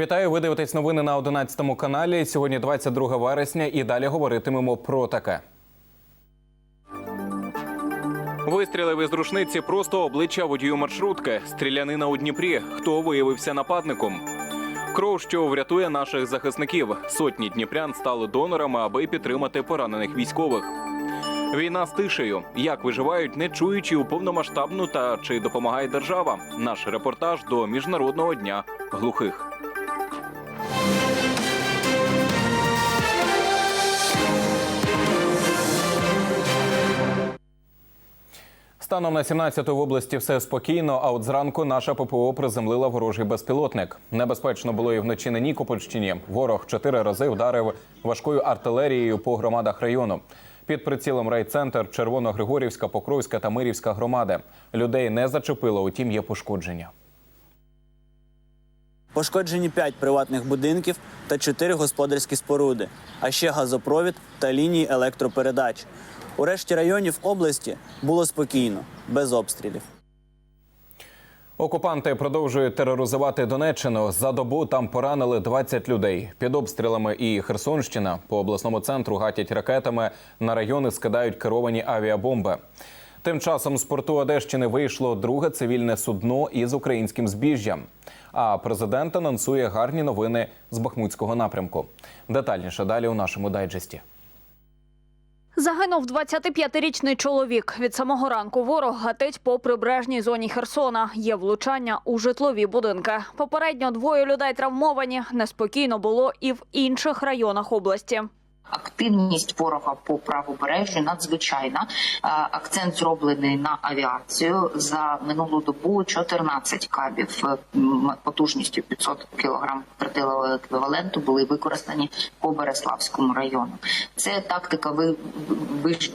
Вітаю, ви дивитесь новини на 11 каналі. Сьогодні 22 вересня, і далі говоритимемо про таке. Вистрілив із рушниці просто обличчя водію маршрутки. Стрілянина у Дніпрі. Хто виявився нападником? Кров, що врятує наших захисників. Сотні дніпрян стали донорами, аби підтримати поранених військових. Війна з тишею. Як виживають, не чуючи у повномасштабну та чи допомагає держава? Наш репортаж до міжнародного дня глухих. Станом на 17 в області все спокійно. А от зранку наша ППО приземлила ворожий безпілотник. Небезпечно було і вночі на Нікопольщині. Ворог чотири рази вдарив важкою артилерією по громадах району. Під прицілом райцентр, Червоногригорівська, Покровська та Мирівська громади. Людей не зачепило, утім є пошкодження. Пошкоджені 5 приватних будинків та 4 господарські споруди, а ще газопровід та лінії електропередач. У решті районів області було спокійно, без обстрілів. Окупанти продовжують тероризувати Донеччину. За добу там поранили 20 людей. Під обстрілами і Херсонщина по обласному центру гатять ракетами. На райони скидають керовані авіабомби. Тим часом з порту Одещини вийшло друге цивільне судно із українським збіжжям. А президент анонсує гарні новини з Бахмутського напрямку. Детальніше далі у нашому дайджесті. Загинув 25-річний чоловік. Від самого ранку ворог гатить по прибережній зоні Херсона. Є влучання у житлові будинки. Попередньо двоє людей травмовані. Неспокійно було і в інших районах області. Активність ворога по правобережжю надзвичайна. Е, Акцент зроблений на авіацію. За минулу добу 14 кабів е, потужністю 500 кг тротилового еквіваленту були використані по Береславському району. Це тактика ви-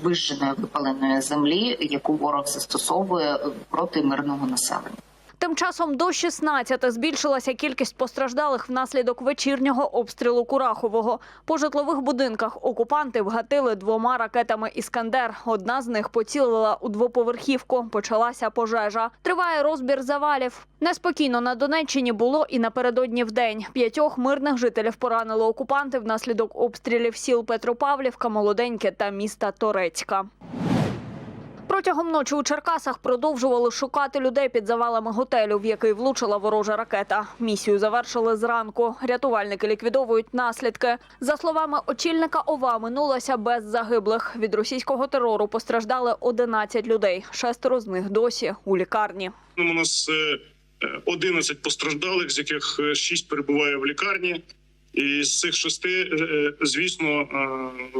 вижженої випаленої землі, яку ворог застосовує проти мирного населення. Тим часом до 16 збільшилася кількість постраждалих внаслідок вечірнього обстрілу Курахового. По житлових будинках окупанти вгатили двома ракетами Іскандер. Одна з них поцілила у двоповерхівку. Почалася пожежа. Триває розбір завалів. Неспокійно на Донеччині було і напередодні вдень. П'ятьох мирних жителів поранили окупанти внаслідок обстрілів сіл Петропавлівка, Молоденьке та міста Торецька. Протягом ночі у Черкасах продовжували шукати людей під завалами готелю, в який влучила ворожа ракета. Місію завершили зранку. Рятувальники ліквідовують наслідки. За словами очільника ОВА, минулося без загиблих. Від російського терору постраждали 11 людей. Шестеро з них досі у лікарні. У нас е, е, 11 постраждалих, з яких 6 перебуває в лікарні. І з цих шести, е, е, звісно,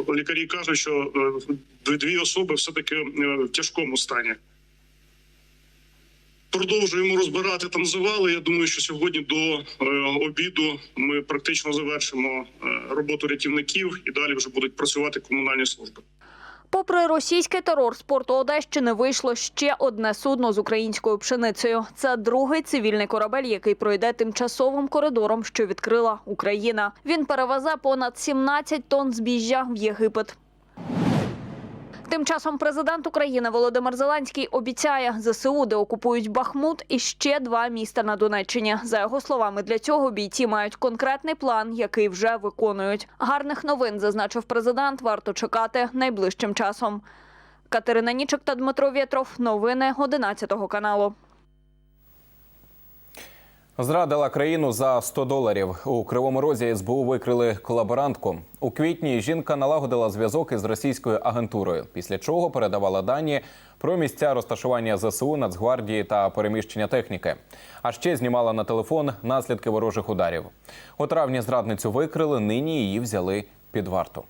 е, лікарі кажуть, що дві- особи все таки в тяжкому стані. Продовжуємо розбирати там завали. Я думаю, що сьогодні до обіду ми практично завершимо роботу рятівників і далі вже будуть працювати комунальні служби. Попри російський терор з порту Одещини вийшло ще одне судно з українською пшеницею. Це другий цивільний корабель, який пройде тимчасовим коридором, що відкрила Україна. Він перевезе понад 17 тонн збіжжя в Єгипет. Тим часом президент України Володимир Зеленський обіцяє ЗСУ, де окупують Бахмут і ще два міста на Донеччині. За його словами, для цього бійці мають конкретний план, який вже виконують. Гарних новин зазначив президент. Варто чекати найближчим часом. Катерина Нічик та Дмитро Вєтров. Новини 11 каналу. Зрадила країну за 100 доларів. У Кривому Розі СБУ викрили колаборантку. У квітні жінка налагодила зв'язок із російською агентурою, після чого передавала дані про місця розташування ЗСУ, Нацгвардії та переміщення техніки. А ще знімала на телефон наслідки ворожих ударів. У травні зрадницю викрили. Нині її взяли під варту.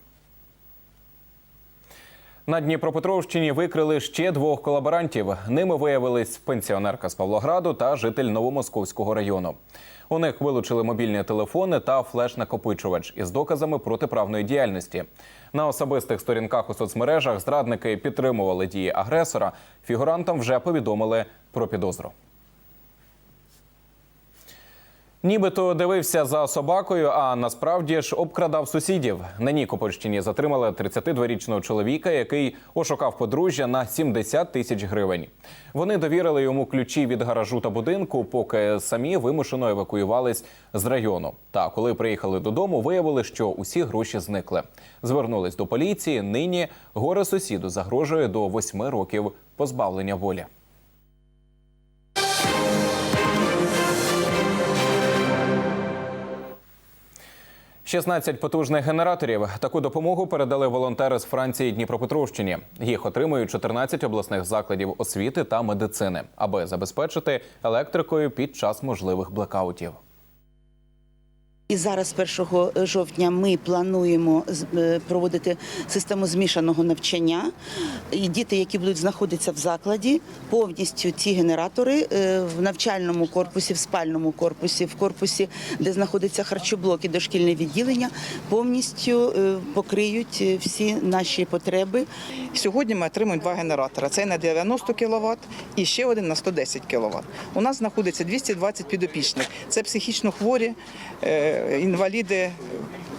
На Дніпропетровщині викрили ще двох колаборантів. Ними виявились пенсіонерка з Павлограду та житель Новомосковського району. У них вилучили мобільні телефони та флеш-накопичувач із доказами протиправної діяльності. На особистих сторінках у соцмережах зрадники підтримували дії агресора. Фігурантам вже повідомили про підозру. Нібито дивився за собакою, а насправді ж обкрадав сусідів. На Нікопольщині затримали 32-річного чоловіка, який ошукав подружжя на 70 тисяч гривень. Вони довірили йому ключі від гаражу та будинку, поки самі вимушено евакуювались з району. Та коли приїхали додому, виявили, що усі гроші зникли. Звернулись до поліції. Нині горе сусіду загрожує до 8 років позбавлення волі. – 16 потужних генераторів. Таку допомогу передали волонтери з Франції Дніпропетровщині. Їх отримують 14 обласних закладів освіти та медицини, аби забезпечити електрикою під час можливих блекаутів. І зараз, 1 жовтня, ми плануємо е, проводити систему змішаного навчання. І діти, які будуть знаходитися в закладі, повністю ці генератори е, в навчальному корпусі, в спальному корпусі, в корпусі, де знаходиться харчоблок і дошкільне відділення, повністю е, покриють е, всі наші потреби. Сьогодні ми отримуємо два генератори. Цей на 90 кВт і ще один на 110 кВт. У нас знаходиться 220 підопічних. Це психічно хворі, е, інваліди,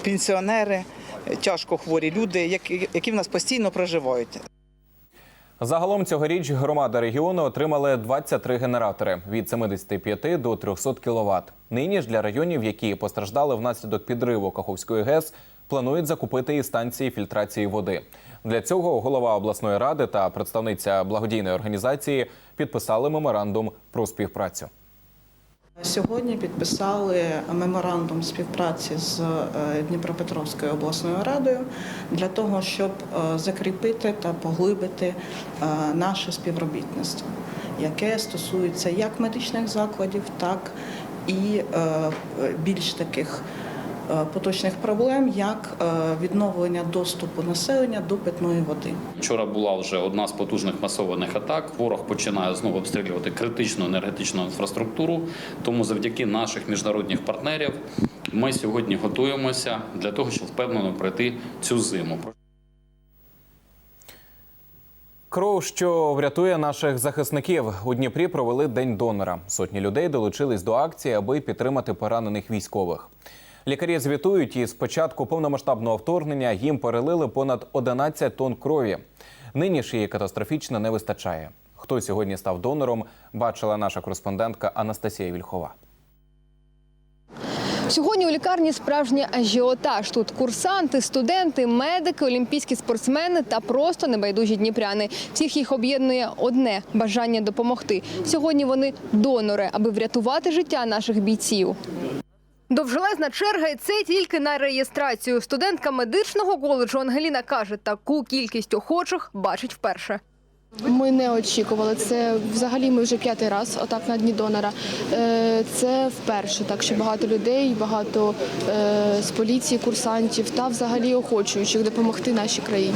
пенсіонери, тяжко хворі люди, які в нас постійно проживають. Загалом цьогоріч громада регіону отримали 23 генератори від 75 до 300 кВт. Нині ж для районів, які постраждали внаслідок підриву Каховської ГЕС, планують закупити і станції фільтрації води. Для цього голова обласної ради та представниця благодійної організації підписали меморандум про співпрацю. Сьогодні підписали меморандум співпраці з е, Дніпропетровською обласною радою для того, щоб е, закріпити та поглибити е, наше співробітництво, яке стосується як медичних закладів, так і більш таких поточних проблем, як е, відновлення доступу населення до питної води. Вчора була вже одна з потужних масованих атак. Ворог починає знову обстрілювати критичну енергетичну інфраструктуру. Тому завдяки наших міжнародних партнерів ми сьогодні готуємося для того, щоб впевнено пройти цю зиму. Кров, що врятує наших захисників у Дніпрі, провели день донора. Сотні людей долучились до акції, аби підтримати поранених військових. Лікарі звітують, і з початку повномасштабного вторгнення їм перелили понад 11 тонн крові. Нині ж її катастрофічно не вистачає. Хто сьогодні став донором, бачила наша кореспондентка Анастасія Вільхова. Сьогодні у лікарні справжній ажіотаж. Тут курсанти, студенти, медики, олімпійські спортсмени та просто небайдужі дніпряни. Всіх їх об'єднує одне бажання допомогти. Сьогодні вони донори, аби врятувати життя наших бійців. Довжелезна черга, і це тільки на реєстрацію. Студентка медичного коледжу Ангеліна каже, таку кількість охочих бачить вперше. Ми не очікували. Це взагалі ми вже п'ятий раз отак на дні донора. Е, Це вперше, так що багато людей, багато е, з поліції, курсантів та взагалі охочуючих допомогти нашій країні.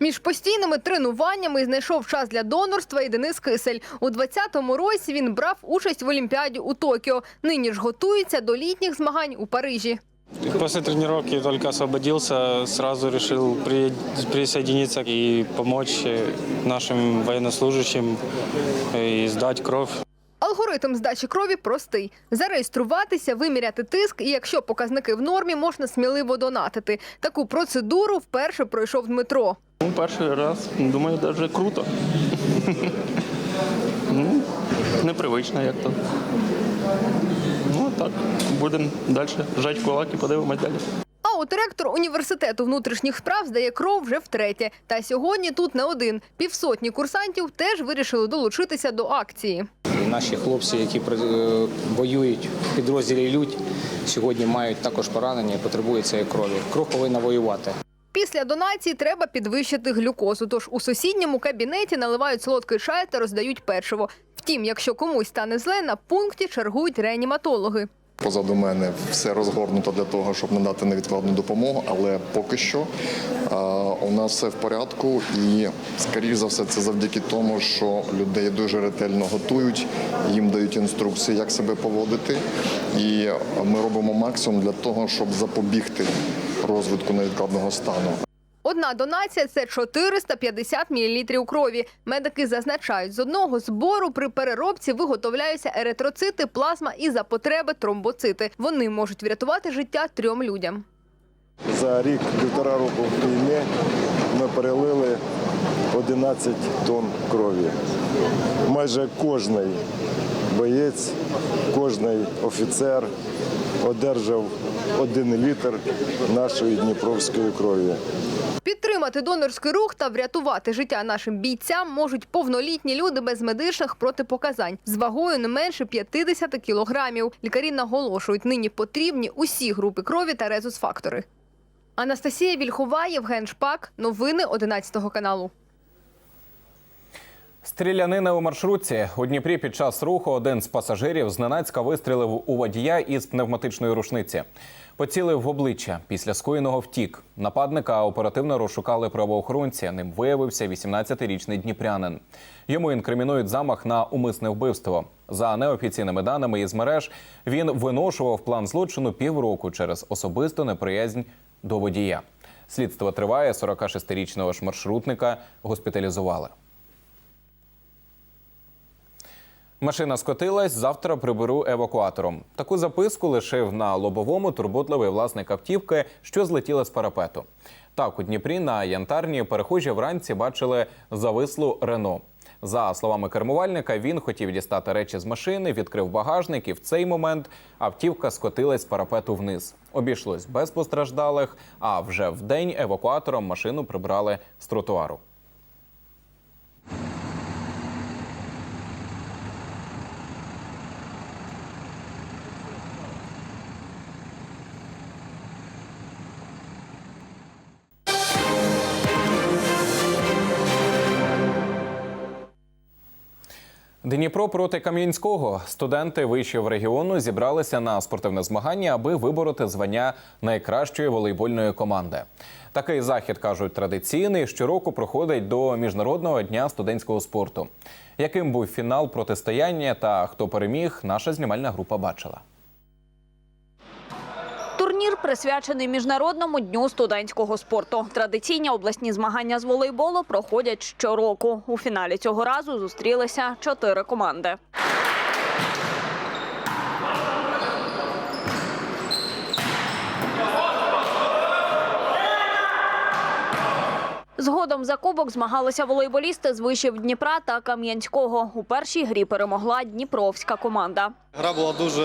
Між постійними тренуваннями знайшов час для донорства і Денис Кисель. У 20-му році він брав участь в Олімпіаді у Токіо. Нині ж готується до літніх змагань у Парижі. После тренировки только освободился, сразу решил при- присоединиться и помочь нашим военнослужащим э, и сдать кровь. Алгоритм здачі крові простий: зареєструватися, виміряти тиск, і якщо показники в нормі, можна сміливо донатити. Таку процедуру вперше пройшов Дмитро. Ну, перший раз, думаю, даже круто. ну, непривично як то. Ну, так, будемо далі жати кулак і подивимось далі. От ректор університету внутрішніх справ здає кров вже втретє. Та сьогодні тут не один. Півсотні курсантів теж вирішили долучитися до акції. Наші хлопці, які е, воюють в підрозділі Людь, сьогодні мають також поранення і потребують цієї крові. Кров повинна воювати. Після донації треба підвищити глюкозу. Тож у сусідньому кабінеті наливають солодкий чай та роздають печиво. Втім, якщо комусь стане зле, на пункті чергують реаніматологи. Позаду мене все розгорнуто для того, щоб надати невідкладну допомогу, але поки що у нас все в порядку, і скоріш за все, це завдяки тому, що людей дуже ретельно готують, їм дають інструкції, як себе поводити, і ми робимо максимум для того, щоб запобігти розвитку невідкладного стану. Одна донація це 450 мл крові. Медики зазначають, з одного збору при переробці виготовляються еритроцити, плазма і за потреби тромбоцити. Вони можуть врятувати життя трьом людям. За рік, півтора року війни ми перелили 11 тонн крові. Майже кожний боєць, кожний офіцер одержав один літр нашої дніпровської крові. Підтримати донорський рух та врятувати життя нашим бійцям можуть повнолітні люди без медичних протипоказань з вагою не менше 50 кілограмів. Лікарі наголошують, нині потрібні усі групи крові та резус-фактори. Анастасія Вільхова, Євген Шпак. Новини 11 каналу. Стрілянина у маршрутці у Дніпрі під час руху один з пасажирів зненацька вистрілив у водія із пневматичної рушниці. Поцілив в обличчя. Після скоєного втік. Нападника оперативно розшукали правоохоронці. Ним виявився 18-річний дніпрянин. Йому інкримінують замах на умисне вбивство. За неофіційними даними із мереж він виношував план злочину півроку через особисту неприязнь до водія. Слідство триває. 46-річного ж маршрутника госпіталізували. Машина скотилась, завтра приберу евакуатором. Таку записку лишив на лобовому турботливий власник автівки, що злетіла з парапету. Так, у Дніпрі на янтарні перехожі вранці бачили завислу Рено. За словами кермувальника, він хотів дістати речі з машини, відкрив багажник, і в цей момент автівка скотилась з парапету вниз. Обійшлось без постраждалих. А вже в день евакуатором машину прибрали з тротуару. Дніпро проти Кам'янського. Студенти вишів регіону зібралися на спортивне змагання, аби вибороти звання найкращої волейбольної команди. Такий захід кажуть традиційний. Щороку проходить до міжнародного дня студентського спорту. Яким був фінал протистояння та хто переміг, наша знімальна група бачила. Турнір присвячений міжнародному дню студентського спорту. Традиційні обласні змагання з волейболу проходять щороку. У фіналі цього разу зустрілися чотири команди. Згодом за кубок змагалися волейболісти з вишів Дніпра та Кам'янського. У першій грі перемогла Дніпровська команда. Гра була дуже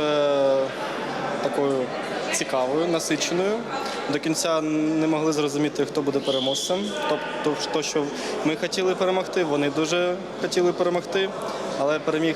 такою цікавою, насиченою. До кінця не могли зрозуміти, хто буде переможцем. Тобто, то, що ми хотіли перемогти, вони дуже хотіли перемогти, але переміг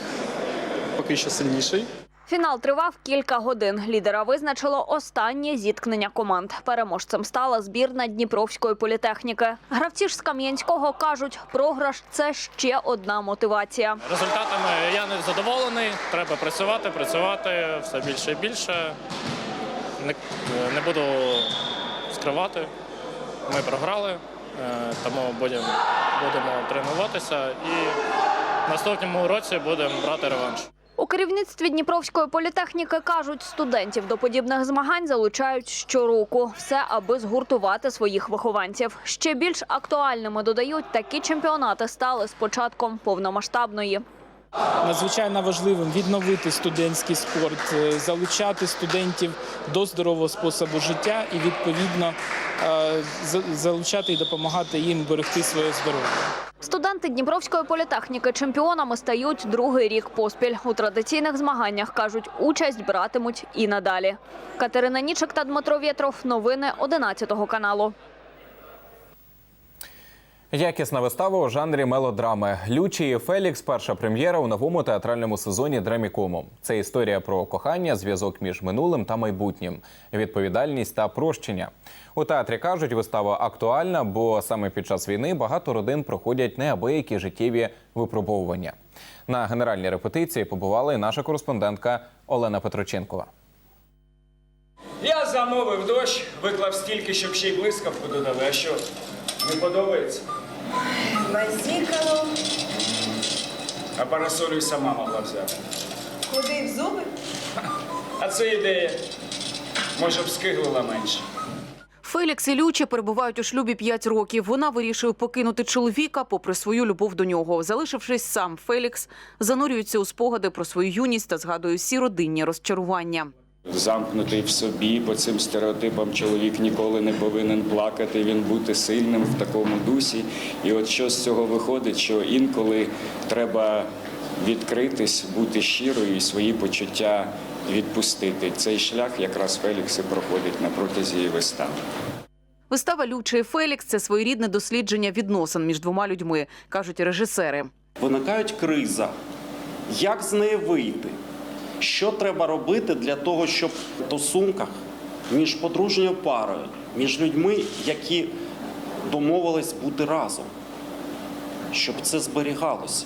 поки що сильніший. Фінал тривав кілька годин. Лідера визначило останнє зіткнення команд. Переможцем стала збірна Дніпровської політехніки. Гравці ж з Кам'янського кажуть, програш це ще одна мотивація. Результатами я не задоволений. Треба працювати, працювати все більше і більше. Не, не буду скривати. Ми програли, е, тому будемо, будемо тренуватися і в наступному році будемо брати реванш. У керівництві Дніпровської політехніки кажуть, студентів до подібних змагань залучають щороку. Все, аби згуртувати своїх вихованців. Ще більш актуальними додають, такі чемпіонати стали з початком повномасштабної. Надзвичайно важливим відновити студентський спорт, е, залучати студентів до здорового способу життя і відповідно е, залучати і допомагати їм берегти своє здоров'я. Студенти Дніпровської політехніки чемпіонами стають другий рік поспіль. У традиційних змаганнях кажуть, участь братимуть і надалі. Катерина Нічик та Дмитро Вєтров. Новини 11 каналу. Якісна вистава у жанрі мелодрами. Лючі і Фелікс перша прем'єра у новому театральному сезоні Дремікому. Це історія про кохання, зв'язок між минулим та майбутнім, відповідальність та прощення. У театрі кажуть, вистава актуальна, бо саме під час війни багато родин проходять неабиякі життєві випробовування. На генеральній репетиції побувала і наша кореспондентка Олена Петроченкова. Я замовив дощ, виклав стільки, щоб ще й блискавку додали. А що, не подобається? Базікало, А парасолю й сама могла взяти. куди в зуби? А це ідея. Може б скиглила менше. Фелікс і Люча перебувають у шлюбі 5 років. Вона вирішує покинути чоловіка попри свою любов до нього. Залишившись сам, Фелікс занурюється у спогади про свою юність та згадує всі родинні розчарування. Замкнутий в собі по цим стереотипам чоловік ніколи не повинен плакати, він бути сильним в такому дусі. І от що з цього виходить, що інколи треба відкритись, бути щирою і свої почуття відпустити. Цей шлях якраз Фелікс і проходить на протязі вистави. Вистава Люча і Фелікс це своєрідне дослідження відносин між двома людьми, кажуть режисери. Виникають криза. Як з неї вийти? Що треба робити для того, щоб в стосунках між подружньою парою, між людьми, які домовились бути разом, щоб це зберігалося?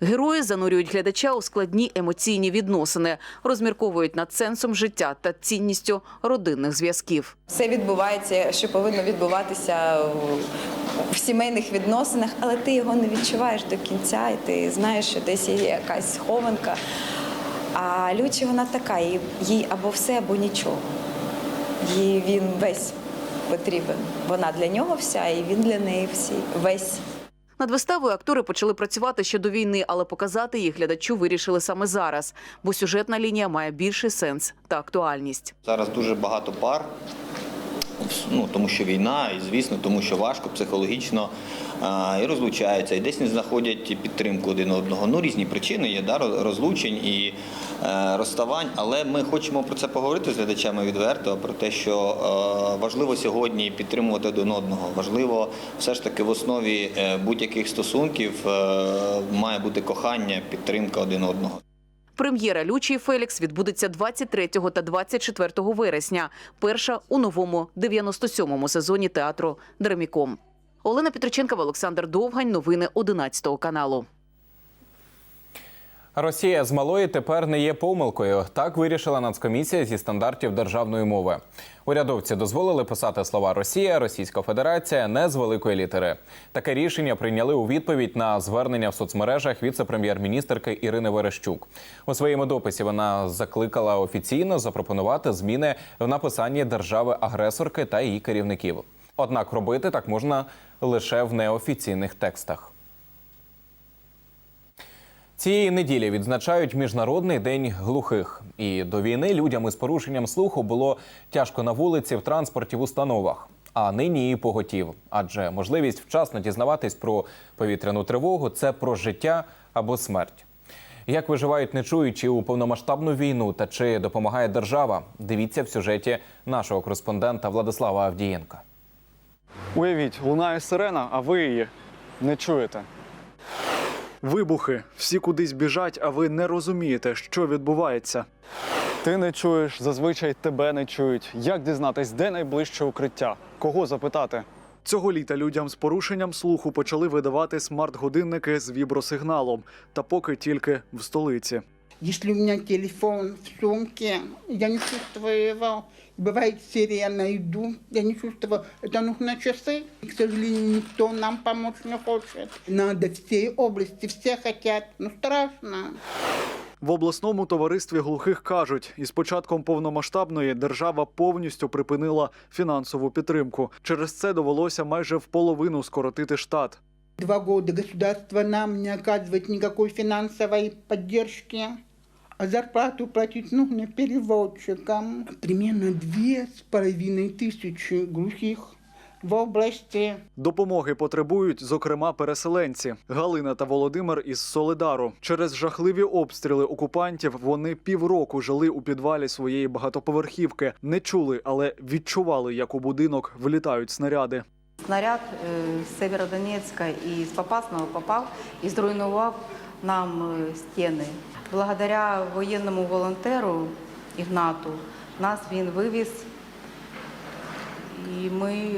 Герої занурюють глядача у складні емоційні відносини, розмірковують над сенсом життя та цінністю родинних зв'язків. Все відбувається, що повинно відбуватися в сімейних відносинах, але ти його не відчуваєш до кінця, і ти знаєш, що десь є якась схованка. А Лючі вона така, їй- або все, або нічого. Їй він весь потрібен. Вона для нього вся, і він для неї всі весь. Над виставою актори почали працювати ще до війни, але показати їх глядачу вирішили саме зараз, бо сюжетна лінія має більший сенс та актуальність. Зараз дуже багато пар, ну тому що війна, і звісно, тому що важко психологічно і розлучаються, і десь не знаходять підтримку один одного. Ну різні причини є да, розлучень і е, розставань. Але ми хочемо про це поговорити з глядачами відверто, про те, що е, важливо сьогодні підтримувати один одного. Важливо все ж таки в основі е, будь-яких стосунків має бути кохання, підтримка один одного. Прем'єра Лючі і Фелікс відбудеться 23 та 24 вересня. Перша у новому 97-му сезоні театру Драміком. Олена Петриченкова, Олександр Довгань. Новини 11 каналу. Росія з малої тепер не є помилкою. Так вирішила Нацкомісія зі стандартів державної мови. Урядовці дозволили писати слова Росія, Російська Федерація не з великої літери. Таке рішення прийняли у відповідь на звернення в соцмережах віце-прем'єр-міністерки Ірини Верещук. У своєму дописі вона закликала офіційно запропонувати зміни в написанні держави-агресорки та її керівників. Однак робити так можна лише в неофіційних текстах. Цієї неділі відзначають міжнародний день глухих. І до війни людям із порушенням слуху було тяжко на вулиці, в транспорті, в установах. А нині і поготів. Адже можливість вчасно дізнаватись про повітряну тривогу це про життя або смерть. Як виживають нечуючі у повномасштабну війну та чи допомагає держава? Дивіться в сюжеті нашого кореспондента Владислава Авдієнка. Уявіть, лунає сирена, а ви її не чуєте. Вибухи. Всі кудись біжать, а ви не розумієте, що відбувається. Ти не чуєш, зазвичай тебе не чують. Як дізнатись, де найближче укриття? Кого запитати? Цього літа людям з порушенням слуху почали видавати смарт-годинники з вібросигналом, та поки тільки в столиці. Если у меня телефон в сумке, я не чувствую его. Бывает сирена, иду, я не чувствую. Это нужно часы. И, к сожалению, никто нам помочь не хочет. Надо всей области, все хотят. Ну, страшно. В обласному товаристві глухих кажуть, із початком повномасштабної держава повністю припинила фінансову підтримку. Через це довелося майже в половину скоротити штат. Два года государство нам не оказывает никакой финансовой поддержки. А зарплату платить нужно переводчикам. Примерно две с половиной тысячи глухих в области. Допомоги потребують, зокрема, переселенці Галина та Володимир із Солидару. Через жахливі обстріли окупантів вони півроку жили у підвалі своєї багатоповерхівки. Не чули, але відчували, як у будинок влітають снаряди. Снаряд е, з Северодонецька і з Попасного попав і зруйнував нам е, стіни. Благодаря воєнному волонтеру Ігнату нас він вивіз, і ми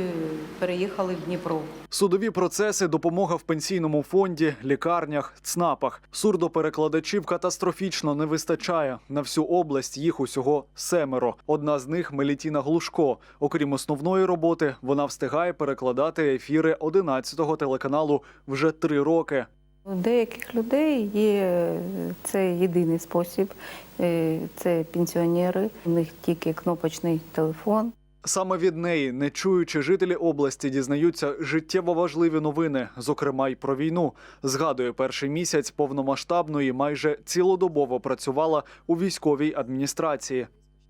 переїхали в Дніпро. Судові процеси, допомога в пенсійному фонді, лікарнях, ЦНАПах. Сурдоперекладачів катастрофічно не вистачає. На всю область їх усього семеро. Одна з них Мелітіна Глушко. Окрім основної роботи, вона встигає перекладати ефіри 11-го телеканалу вже три роки. У деяких людей є це єдиний спосіб, е, це пенсіонери, у них тільки кнопочний телефон. Саме від неї, не чуючи жителі області, дізнаються життєво важливі новини, зокрема й про війну. Згадує, перший місяць повномасштабної майже цілодобово працювала у військовій адміністрації.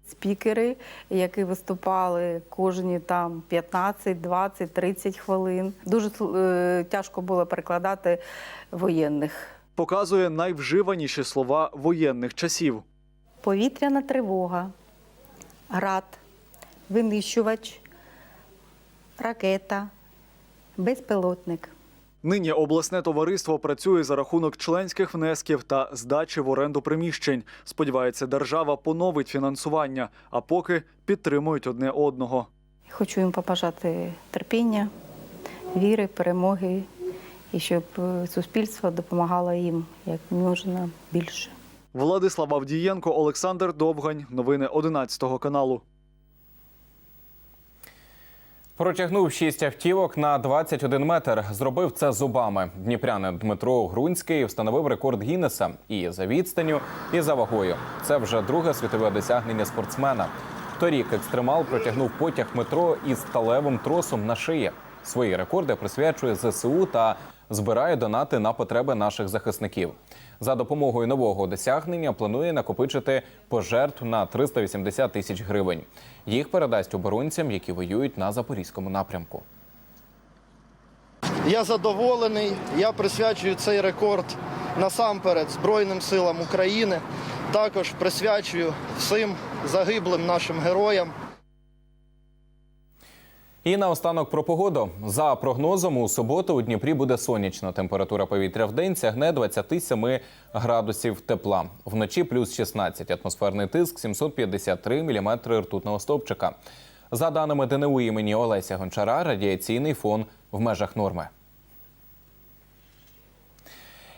Спікери, які виступали кожні там 15, 20, 30 хвилин. Дуже е, тяжко було перекладати воєнних. Показує найвживаніші слова воєнних часів. Повітряна тривога, град, винищувач, ракета, безпілотник. Нині обласне товариство працює за рахунок членських внесків та здачі в оренду приміщень. Сподівається, держава поновить фінансування, а поки підтримують одне одного. Хочу їм побажати терпіння, віри, перемоги і щоб е, суспільство допомагало їм як можна більше. Владислав Авдієнко, Олександр Довгань. Новини 11 каналу. Протягнув шість автівок на 21 метр. Зробив це зубами. Дніпрянин Дмитро Грунський встановив рекорд Гіннеса і за відстанню, і за вагою. Це вже друге світове досягнення спортсмена. Торік екстремал протягнув потяг метро із сталевим тросом на шиї. Свої рекорди присвячує ЗСУ та збирає донати на потреби наших захисників. За допомогою нового досягнення планує накопичити пожертв на 380 тисяч гривень. Їх передасть оборонцям, які воюють на запорізькому напрямку. Я задоволений. Я присвячую цей рекорд насамперед Збройним силам України. Також присвячую всім загиблим нашим героям. І наостанок про погоду. За прогнозом, у суботу у Дніпрі буде сонячно. Температура повітря в день сягне 27 градусів тепла. Вночі плюс 16. Атмосферний тиск 753 міліметри ртутного стовпчика. За даними ДНУ імені Олеся Гончара, радіаційний фон в межах норми.